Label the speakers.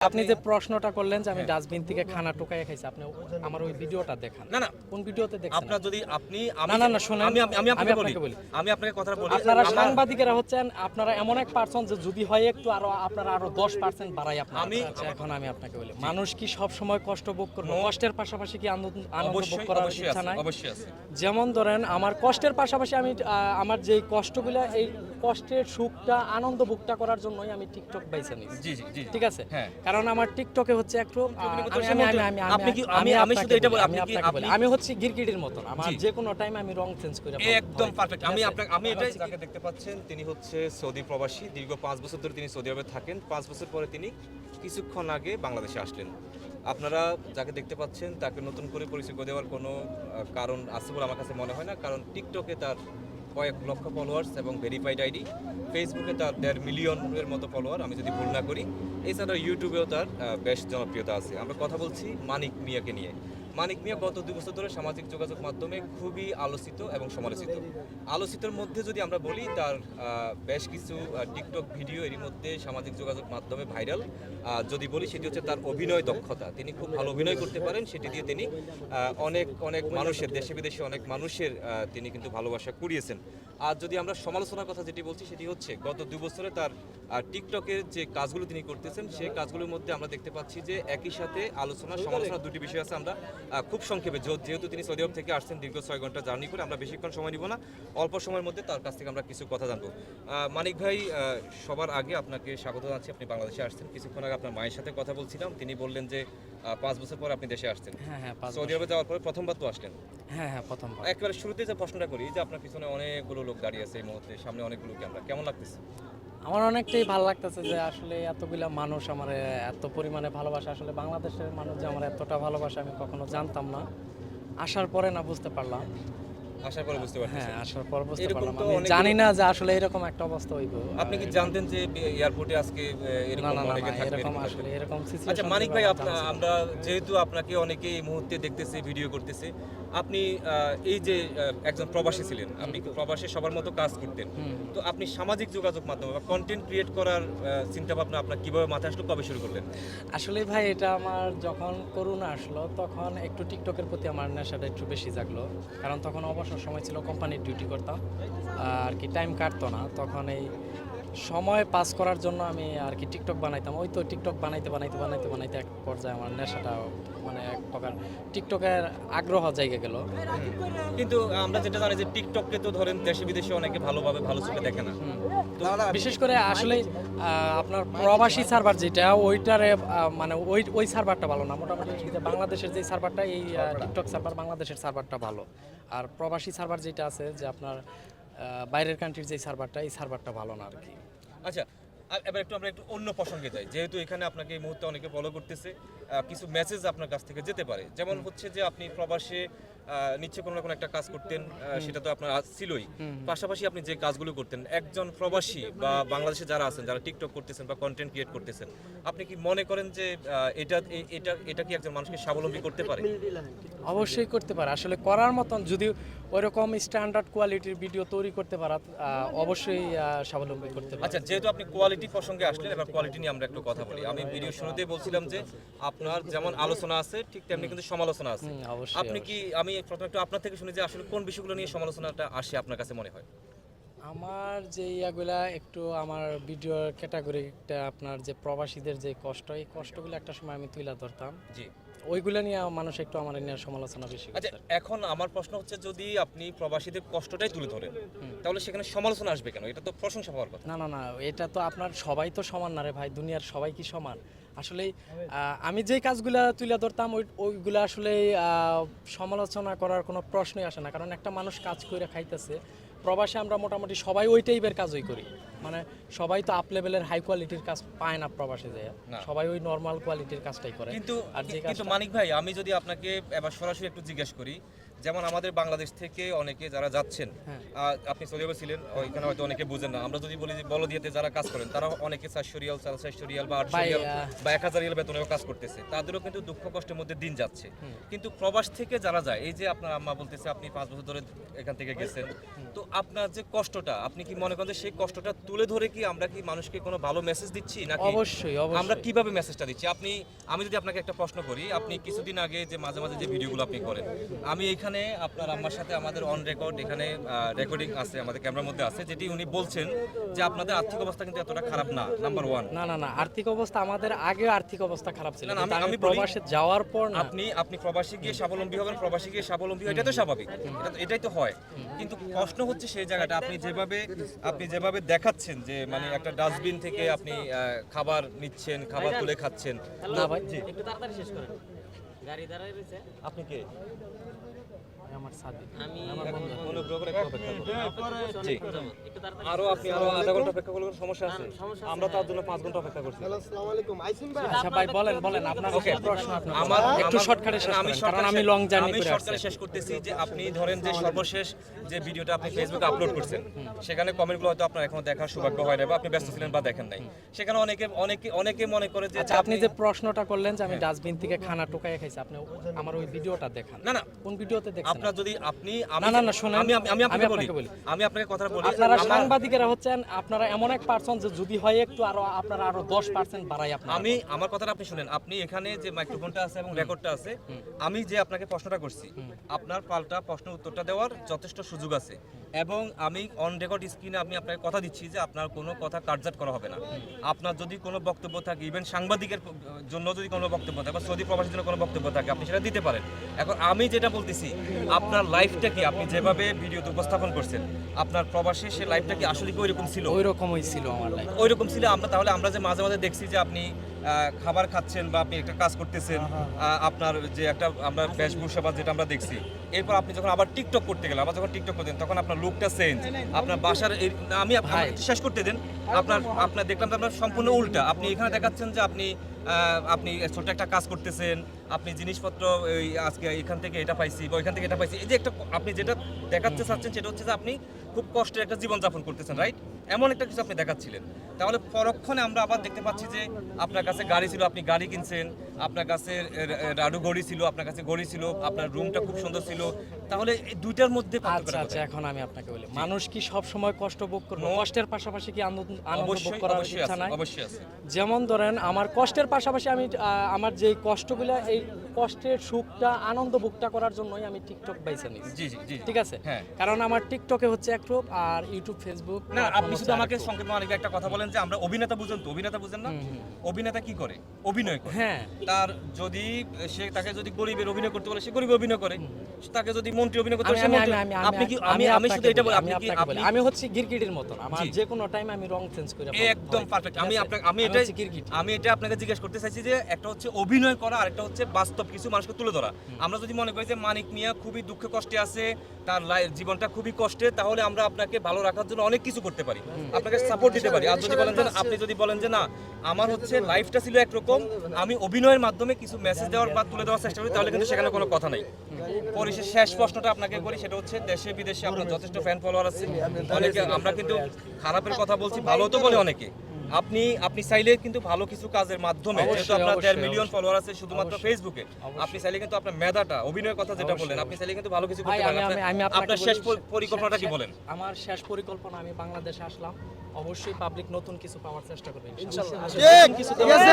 Speaker 1: আপনি যে প্রশ্নটা করলেন যে আমি ডাস্টবিন থেকে খানা টোকাই খাইছি আপনি আমার ওই ভিডিওটা দেখান।
Speaker 2: না না।
Speaker 1: কোন ভিডিওতে দেখছেন
Speaker 2: আপনার যদি আপনি
Speaker 1: না, না, না, শোনেন।
Speaker 2: আমি আমি- আপনাকে বলি। আমি আপনাকে কথা বলি।
Speaker 1: আপনারা সাংবাদিকেরা হচ্ছেন আপনারা এমন এক পার্সন যে যদি হয় একটু আরও আপনারা আরও দশ পার্সেন্ট বাড়াই আপনার
Speaker 2: আমি-
Speaker 1: এখন আমি আপনাকে বলি মানুষ কি সব সময় কষ্ট ভোগ করবে কষ্টের পাশাপাশি কি আনন্দ আনন্দ ভোগ করার ইচ্ছা নাই?
Speaker 2: অবশ্যই আছে।
Speaker 1: যেমন ধরেন আমার কষ্টের পাশাপাশি আমি আমার যে কষ্টগুলো এই কষ্টের সুখটা আনন্দ ভোগটা করার জন্যই আমি টিকটক নিয়েছি।
Speaker 2: জি জি জি।
Speaker 1: ঠিক আছে?
Speaker 2: হ্যাঁ।
Speaker 1: কারণ আমার টিকটকে হচ্ছে একটু
Speaker 2: আপনি কি- আমি-
Speaker 1: আমি
Speaker 2: শুধু এটা
Speaker 1: বলি,
Speaker 2: আপনি কি- আপনি-
Speaker 1: আমি হচ্ছে গিরগিটির মতন। আমার যে কোনো টাইম আমি রং চেঞ্জ করে।
Speaker 2: একদম পারফেক্ট আমি আপনাকে আমি এটাই যাকে দেখতে পাচ্ছেন তিনি হচ্ছে সৌদি প্রবাসী। দীর্ঘ পাঁচ বছর ধরে তিনি সৌদি আরবে থাকেন। পাঁচ বছর পরে তিনি কিছুক্ষণ আগে বাংলাদেশে আসলেন। আপনারা যাকে দেখতে পাচ্ছেন তাকে নতুন করে পরিচয় দেওয়ার কোনো কারণ আছে বলে আমার কাছে মনে হয় না। কারণ টিকটকে তার কয়েক লক্ষ ফলোয়ার্স এবং ভেরিফাইড আইডি ফেসবুকে তার দেড় মিলিয়নের মতো ফলোয়ার আমি যদি ভুল না করি। এছাড়া ইউটিউবেও তার বেশ জনপ্রিয়তা আছে। আমরা কথা বলছি মানিক মিয়াকে নিয়ে। মানিক মিয়া গত দুই বছর ধরে সামাজিক যোগাযোগ মাধ্যমে খুবই আলোচিত এবং সমালোচিত। আলোচিতর মধ্যে যদি আমরা বলি, তার বেশ কিছু টিকটক ভিডিও এরই মধ্যে সামাজিক যোগাযোগ মাধ্যমে ভাইরাল। যদি বলি, সেটি হচ্ছে তার অভিনয় দক্ষতা। তিনি খুব ভালো অভিনয় করতে পারেন, সেটি দিয়ে তিনি অনেক অনেক মানুষের, দেশে বিদেশে অনেক মানুষের তিনি কিন্তু ভালোবাসা কুড়িয়েছেন। আর যদি আমরা সমালোচনার কথা যেটি বলছি, সেটি হচ্ছে গত দুই বছরে তার টিকটকের যে কাজগুলো তিনি করতেছেন সেই কাজগুলোর মধ্যে আমরা দেখতে পাচ্ছি যে একই সাথে আলোচনা সমালোচনা দুটি বিষয় আছে আমরা খুব সংক্ষেপে যেহেতু তিনি সৌদি আরব থেকে আসছেন দীর্ঘ ছয় ঘণ্টা জার্নি করে আমরা বেশিক্ষণ সময় নিব না। অল্প সময়ের মধ্যে তার কাছ থেকে আমরা কিছু কথা জানব। মানিক ভাই সবার আগে আপনাকে স্বাগত জানাচ্ছি। আপনি বাংলাদেশে আসছেন। কিছুক্ষণ আগে আপনার মায়ের সাথে কথা বলছিলাম। তিনি বললেন যে পাঁচ বছর পর আপনি দেশে আসছেন।
Speaker 1: হ্যাঁ হ্যাঁ
Speaker 2: সৌদি আরবে যাওয়ার পরে প্রথমবার তো আসলেন।
Speaker 1: হ্যাঁ হ্যাঁ প্রথমবার।
Speaker 2: একেবারে শুরুতে যে প্রশ্নটা করি যে আপনার পিছনে অনেকগুলো লোক দাঁড়িয়ে আছে এই মুহূর্তে সামনে অনেকগুলো ক্যামেরা কেমন লাগতেছে?
Speaker 1: আমার অনেকটাই ভালো লাগতেছে যে আসলে এতগুলা মানুষ আমার এত পরিমাণে ভালোবাসা। আসলে বাংলাদেশের মানুষ যে আমার এতটা ভালোবাসা আমি কখনো জানতাম না। আসার পরে না বুঝতে পারলাম।
Speaker 2: আসার পরে বুঝতে পারতেছি
Speaker 1: হ্যাঁ আসার পর বুঝতে পারলাম। আমি জানি না যে আসলে এরকম একটা অবস্থা হইব।
Speaker 2: আপনি কি জানতেন যে এয়ারপোর্টে আজকে এরকম অনেকে থাকবে?
Speaker 1: এরকম আসলে এরকম
Speaker 2: আচ্ছা মানিক ভাই
Speaker 1: আমার
Speaker 2: যেহেতু আপনাকে অনেকে এই মুহূর্তে দেখতেছে ভিডিও করতেছে আপনি এই যে একজন প্রবাসী ছিলেন আপনি প্রবাসী সবার মতো কাজ করতেন? তো আপনি সামাজিক যোগাযোগ মাধ্যমে বা কন্টেন্ট ক্রিয়েট করার চিন্তা ভাবনা আপনার কীভাবে মাথায় আসলো কবে শুরু করলেন?
Speaker 1: আসলে ভাই এটা আমার যখন করোনা আসলো তখন একটু টিকটকের প্রতি আমার নেশাটা একটু বেশি জাগলো। কারণ তখন অবসর সময় ছিল কোম্পানির ডিউটি করতাম। আর কি টাইম কাটতো না তখন এই সময় পাস করার জন্য আমি আর কি টিকটক বানাইতাম। ওই তো টিকটক বানাইতে বানাইতে বানাইতে বানাইতে এক পর্যায়ে আমার নেশাটা মানে এক প্রকার টিকটকের আগ্রহ জায়গা গেল।
Speaker 2: কিন্তু আমরা যেটা জানি যে টিকটককে তো ধরেন দেশে বিদেশে অনেকে ভালোভাবে ভালো চোখে দেখে না।
Speaker 1: বিশেষ করে আসলে আপনার প্রবাসী সার্ভার যেটা ওইটারে মানে ওই ওই সার্ভারটা ভালো না। মোটামুটি বাংলাদেশের যে সার্ভারটা এই টিকটক সার্ভার বাংলাদেশের সার্ভারটা ভালো। আর প্রবাসী সার্ভার যেটা আছে যে আপনার বাইরের কান্ট্রির যে সার্ভারটা এই সার্ভারটা ভালো না আর কি।
Speaker 2: আচ্ছা এবার একটু আমরা একটু অন্য প্রসঙ্গে যাই। যেহেতু এখানে আপনাকে এই মুহূর্তে অনেকে ফলো করতেছে কিছু মেসেজ আপনার কাছ থেকে যেতে পারে। যেমন হচ্ছে যে আপনি প্রবাসে নিচ্ছে কোনো না কোনো একটা কাজ করতেন সেটা তো আপনার ছিলই। পাশাপাশি আপনি যে কাজগুলো করতেন একজন প্রবাসী বা বাংলাদেশে যারা আছেন যারা টিকটক করতেছেন বা কন্টেন্ট ক্রিয়েট করতেছেন আপনি কি মনে করেন যে এটা এটা এটা কি একজন মানুষকে স্বাবলম্বী করতে পারে?
Speaker 1: অবশ্যই করতে পারে। আসলে করার মতন যদি ওইরকম স্ট্যান্ডার্ড কোয়ালিটির ভিডিও তৈরি করতে পারা অবশ্যই স্বাবলম্বী করতে পারে।
Speaker 2: আচ্ছা যেহেতু আপনি কোয়ালিটি প্রসঙ্গে আসলেন এবার কোয়ালিটি নিয়ে আমরা একটু কথা বলি। আমি ভিডিও শুরুতেই বলছিলাম যে আপনার যেমন আলোচনা আছে ঠিক তেমনি কিন্তু সমালোচনা আছে। আপনি কি আমি প্রথমে একটু আপনার থেকে শুনি যে আসলে কোন বিষয়গুলো নিয়ে সমালোচনাটা আসে আপনার কাছে মনে হয়?
Speaker 1: আমার যে ইয়াগুলা একটু আমার ভিডিওর ক্যাটাগরিটা আপনার যে প্রবাসীদের যে কষ্ট এই কষ্টগুলো একটা সময় আমি তুলে ধরতাম।
Speaker 2: জি।
Speaker 1: ওইগুলো নিয়ে মানুষ একটু আমার নিয়ে সমালোচনা বেশি
Speaker 2: আচ্ছা এখন আমার প্রশ্ন হচ্ছে যদি আপনি প্রবাসীদের কষ্টটাই তুলে ধরেন তাহলে সেখানে সমালোচনা আসবে কেন? এটা তো প্রশংসা পাওয়ার কথা।
Speaker 1: না না না এটা তো আপনার সবাই তো সমান না রে ভাই দুনিয়ার সবাই কি সমান? আসলে আমি যেই কাজগুলা তুলে ধরতাম ওই ওইগুলো আসলে আহ, সমালোচনা করার কোনো প্রশ্নই আসে না কারণ একটা মানুষ কাজ করে খাইতেছে প্রবাসে আমরা মোটামুটি সবাই ওই টাইপের কাজই করি। মানে সবাই তো আপ লেভেলের হাই কোয়ালিটির কাজ পায় না প্রবাসে যায়। সবাই ওই নর্মাল কোয়ালিটির কাজটাই করে।
Speaker 2: কিন্তু
Speaker 1: আর যে
Speaker 2: কিন্তু মানিক ভাই আমি যদি আপনাকে এবার সরাসরি একটু জিজ্ঞেস করি যেমন আমাদের বাংলাদেশ থেকে অনেকে যারা যাচ্ছেন
Speaker 1: হ্যাঁ।
Speaker 2: আপনি সৌদি আরবে ছিলেন ওইখানে হয়তো অনেকে বুঝেন না। আমরা যদি বলি যে বলদিয়াতে যারা কাজ করেন তারা অনেকে চারশো রিয়াল চারশো রিয়াল বা আটশো রিয়াল বা এক হাজার রিয়াল বেতনেও কাজ করতেছে। তাদেরও কিন্তু দুঃখ কষ্টের মধ্যে দিন যাচ্ছে। কিন্তু প্রবাস থেকে যারা যায় এই যে আপনার আম্মা বলতেছে আপনি পাঁচ বছর ধরে এখান থেকে গেছেন। তো আপনার যে কষ্টটা আপনি কি মনে করেন যে সেই কষ্টটা তুলে ধরে কি আমরা কি মানুষকে কোনো ভালো মেসেজ দিচ্ছি নাকি
Speaker 1: অবশ্যই
Speaker 2: আমরা কীভাবে মেসেজটা দিচ্ছি? আপনি আমি যদি আপনাকে একটা প্রশ্ন করি আপনি কিছুদিন আগে যে মাঝে মাঝে যে ভিডিওগুলো আপনি করেন আমি এখানে আপনার আমার সাথে আমাদের অন রেকর্ড এখানে রেকর্ডিং আছে আমাদের ক্যামেরার মধ্যে আছে যেটি উনি বলছেন যে আপনাদের আর্থিক অবস্থা কিন্তু এতটা খারাপ না নাম্বার ওয়ান
Speaker 1: না না না আর্থিক অবস্থা আমাদের আগে আর্থিক অবস্থা খারাপ ছিল
Speaker 2: না, আমি-
Speaker 1: প্রবাসে যাওয়ার পর
Speaker 2: আপনি আপনি প্রবাসী গিয়ে স্বাবলম্বী হবেন প্রবাসী গিয়ে স্বাবলম্বী হয় এটা তো স্বাভাবিক এটা এটাই তো হয়। কিন্তু প্রশ্ন হচ্ছে সেই জায়গাটা আপনি যেভাবে আপনি যেভাবে দেখাচ্ছেন যে মানে একটা ডাস্টবিন থেকে আপনি আহ, খাবার নিচ্ছেন খাবার তুলে খাচ্ছেন।
Speaker 1: না ভাই
Speaker 3: একটু তাড়াতাড়ি শেষ করেন। গাড়ি দাঁড়ায় রয়েছে।
Speaker 2: আপনি কে?
Speaker 1: আমার সাথে।
Speaker 3: আমি
Speaker 2: অনুগ্রহ করে। অপেক্ষা করুন জি। আরও আপনি আরও আধা ঘণ্টা অপেক্ষা করলে সমস্যা আছে? আমরা তার জন্য পাঁচ ঘণ্টা অপেক্ষা করছি।
Speaker 1: আচ্ছা ভাই বলেন বলেন আপনার
Speaker 2: Okay.
Speaker 1: কি প্রশ্ন আপনার
Speaker 2: আমার
Speaker 1: একটু শর্টকাটে শেষ
Speaker 2: আমি
Speaker 1: কারণ আমি লং জার্নি করে আসছি।
Speaker 2: শেষ করতেছি যে আপনি ধরেন যে সর্বশেষ যে ভিডিওটা আপনি ফেসবুকে আপলোড করছেন সেখানে কমেন্টগুলো হয়তো আপনার এখনও দেখার সৌভাগ্য হয় না বা আপনি ব্যস্ত ছিলেন বা দেখেন নাই। সেখানে অনেকে অনেকে অনেকে মনে করে যে
Speaker 1: আচ্ছা আপনি যে প্রশ্নটা করলেন যে আমি ডাস্টবিন থেকে খানা টোকাই খাইছি আপনি আমার ওই ভিডিওটা দেখান।
Speaker 2: না না।
Speaker 1: কোন ভিডিওতে দেখছেন?
Speaker 2: আপনার যদি আপনি
Speaker 1: না, না, না, শোনেন।
Speaker 2: আমি আমি- আপনাকে বলি। আমি আপনাকে কথা বলি।
Speaker 1: আপনারা সাংবাদিকেরা হচ্ছেন আপনারা এমন এক পার্সন যে যদি হয় একটু আরও আপনারা আরও দশ পার্সেন্ট বাড়াই আপনার।
Speaker 2: আমি আমার কথাটা আপনি শুনেন। আপনি এখানে যে মাইক্রোফোনটা আছে এবং রেকর্ডটা আছে আমি যে আপনাকে প্রশ্নটা করছি আপনার পাল্টা প্রশ্ন উত্তরটা দেওয়ার যথেষ্ট সুযোগ আছে। এবং আমি অন রেকর্ড স্ক্রিনে আমি আপনাকে কথা দিচ্ছি যে আপনার কোনো কথা কাটজাট করা হবে না। আপনার যদি কোনো বক্তব্য থাকে ইভেন সাংবাদিকের জন্য যদি কোনো বক্তব্য থাকে বা সৌদি প্রবাসীর জন্য কোনো বক্তব্য থাকে আপনি সেটা দিতে পারেন। এখন আমি যেটা বলতেছি আপনার লাইফটা কি আপনি যেভাবে ভিডিওতে উপস্থাপন করছেন আপনার প্রবাসে সে লাইফটা কি আসলে কি ওইরকম ছিল?
Speaker 1: ওই রকমই ছিল আমার লাইফ
Speaker 2: ওই রকম ছিল আমরা তাহলে আমরা যে মাঝে মাঝে দেখছি যে আপনি খাবার খাচ্ছেন বা আপনি একটা কাজ করতেছেন আপনার যে একটা আমরা বেশভূষা বা যেটা আমরা দেখছি এরপর আপনি যখন আবার টিকটক করতে গেলেন আবার যখন টিকটক করতেন তখন আপনার লুকটা চেঞ্জ আপনার বাসার আমি। শেষ করতে দেন আপনার আপনার দেখলাম আপনার সম্পূর্ণ উল্টা। আপনি এখানে দেখাচ্ছেন যে আপনি আপনি ছোট একটা কাজ করতেছেন আপনি জিনিসপত্র ওই আজকে এখান থেকে এটা পাইছি বা ওইখান থেকে এটা পাইছি এই যে একটা আপনি যেটা দেখাতে চাচ্ছেন সেটা হচ্ছে যে আপনি খুব কষ্টের একটা জীবনযাপন করতেছেন রাইট এমন একটা কিছু আপনি দেখাচ্ছিলেন। তাহলে পরক্ষণে আমরা আবার দেখতে পাচ্ছি যে আপনার কাছে গাড়ি ছিল আপনি গাড়ি কিনছেন আপনার কাছে রাডু ঘড়ি ছিল আপনার কাছে গড়ি ছিল আপনার রুমটা খুব সুন্দর ছিল। তাহলে এই দুইটার মধ্যে
Speaker 1: আচ্ছা আচ্ছা এখন আমি আপনাকে বলি। মানুষ কি সব সময় কষ্ট ভোগ করবে? কষ্টের পাশাপাশি কি আনন্দ ভোগ
Speaker 2: অবশ্যই
Speaker 1: করার ইচ্ছা নাই?
Speaker 2: অবশ্যই আছে।
Speaker 1: যেমন ধরেন আমার কষ্টের পাশাপাশি আমি আহ, আমার যে কষ্টগুলো এই কষ্টের সুখটা আনন্দ ভোগটা করার জন্যই আমি টিকটক বাইছে নিয়েছি
Speaker 2: জি জি জি
Speaker 1: ঠিক আছে?
Speaker 2: হ্যাঁ।
Speaker 1: কারণ আমার টিকটকে হচ্ছে এক রূপ আর ইউটিউব ফেসবুক
Speaker 2: না আপনি শুধু আমাকে। সংক্ষেপে অনেক একটা কথা বলেন যে আমরা অভিনেতা বুঝেন তো অভিনেতা বুঝেন না? অভিনেতা কি করে? অভিনয় করে।
Speaker 1: হ্যাঁ।
Speaker 2: তার যদি সে তাকে যদি গরিবের অভিনয় করতে বলে সে গরিব অভিনয় করে। তাকে যদি মন্ত্রী অভিনয় করতে বলে আপনি কি আমি আমি শুধু এটা বলি আপনি কি
Speaker 1: আমি হচ্ছে গিরগিটির মতন। আমার। যে কোনো টাইম আমি রং চেঞ্জ করে
Speaker 2: একদম পারফেক্ট আমি আপনাকে আমি এটা আমি এটা আপনাকে জিজ্ঞেস করতে চাইছি যে একটা হচ্ছে অভিনয় করা আর একটা হচ্ছে বাস্তব কিছু মানুষকে তুলে ধরা। আমরা যদি মনে করি যে মানিক মিয়া খুবই দুঃখে কষ্টে আছে তার জীবনটা খুবই কষ্টে তাহলে আমরা আপনাকে ভালো রাখার জন্য অনেক কিছু করতে পারি। আপনাকে সাপোর্ট দিতে পারি। আর যদি বলেন যে আপনি যদি বলেন যে না আমার হচ্ছে লাইফটা ছিল একরকম আমি অভিনয়ের মাধ্যমে কিছু মেসেজ দেওয়ার বা তুলে দেওয়ার চেষ্টা করি তাহলে কিন্তু সেখানে কোনো কথা নাই। পরিশেষ শেষ প্রশ্নটা আপনাকে করি সেটা হচ্ছে দেশে বিদেশে আপনার যথেষ্ট ফ্যান ফলোয়ার আছে। অনেকে আমরা কিন্তু খারাপের কথা বলছি ভালো তো বলে অনেকে। আপনি আপনি চাইলে কিন্তু ভালো কিছু কাজের মাধ্যমে যেহেতু আপনার দেড় মিলিয়ন ফলোয়ার আছে শুধুমাত্র ফেসবুকে আপনি চাইলে কিন্তু আপনার মেধাটা অভিনয়ের কথা যেটা বললেন আপনি চাইলে কিন্তু ভালো কিছু করতে পারেন। আপনার- শেষ পরিকল্পনাটা কি বলেন?
Speaker 1: আমার শেষ পরিকল্পনা আমি বাংলাদেশে আসলাম। অবশ্যই পাবলিক নতুন কিছু পাওয়ার চেষ্টা করবে ইনশাআল্লাহ।
Speaker 4: ঠিক আছে